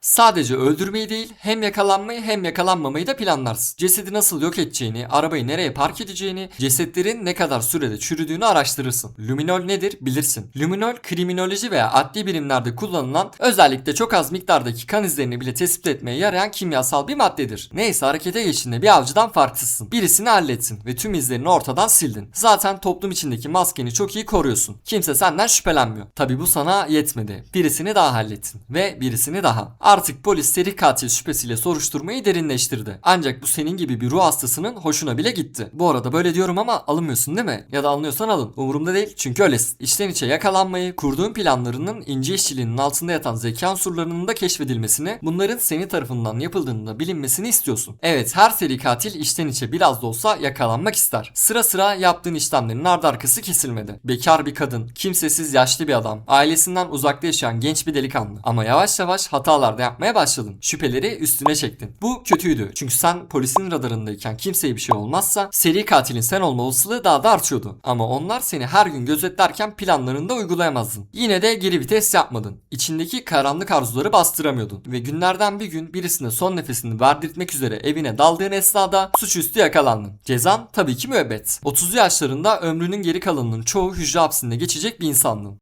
Sadece öldürmeyi değil hem yakalanmayı hem yakalanmamayı da planlarsın. Cesedi nasıl yok edeceğini, arabayı nereye park edeceğini, cesetlerin ne kadar sürede çürüdüğünü araştırırsın. Luminol nedir bilirsin. Luminol kriminoloji veya adli birimlerde kullanılan özellikle çok az miktardaki kan izlerini bile tespit etmeye yarayan kimyasal bir maddedir. Neyse harekete geçtiğinde bir avcıdan farksızsın. Birisini hallettin ve tüm izlerini ortadan sildin. Zaten toplum içindeki maskeni çok iyi koruyorsun. Kimse senden şüphelenmiyor. Tabi bu sana yetmedi. Birisini daha hallettin ve birisini daha. Artık polis seri katil şüphesiyle soruşturmayı derinleştirdi. Ancak bu senin gibi bir ruh hastasının hoşuna bile gitti. Bu arada böyle diyorum ama alınmıyorsun değil mi? Ya da alınıyorsan alın. Umurumda değil çünkü öylesin. İçten içe yakalanmayı, kurduğun planlarının ince işçiliğinin altında yatan zeka unsurlarının da keşfedilmesini, bunların senin tarafından yapıldığını da bilinmesini istiyorsun. Evet her seri katil içten içe biraz da olsa yakalanmak ister. Sıra sıra yaptığın işlemlerin ardı arkası kesilmedi. Bekar bir kadın, kimsesiz yaşlı bir adam, ailesinden uzakta yaşayan genç bir delikanlı. Ama yavaş yavaş hatalar da yapmaya başladın. Şüpheleri üstüne çektin. Bu kötüydü. Çünkü sen polisin radarındayken kimseye bir şey olmazsa seri katilin sen olma olasılığı daha da artıyordu. Ama onlar seni her gün gözetlerken planlarını da uygulayamazdın. Yine de geri vites yapmadın. İçindeki karanlık arzuları bastıramıyordun. Ve günlerden bir gün birisine son nefesini verdirtmek üzere evine daldığın esnada suçüstü yakalandın. Cezan tabii ki müebbet. 30'lu yaşlarında ömrünün geri kalanının çoğu hücre hapsinde geçecek bir insandın.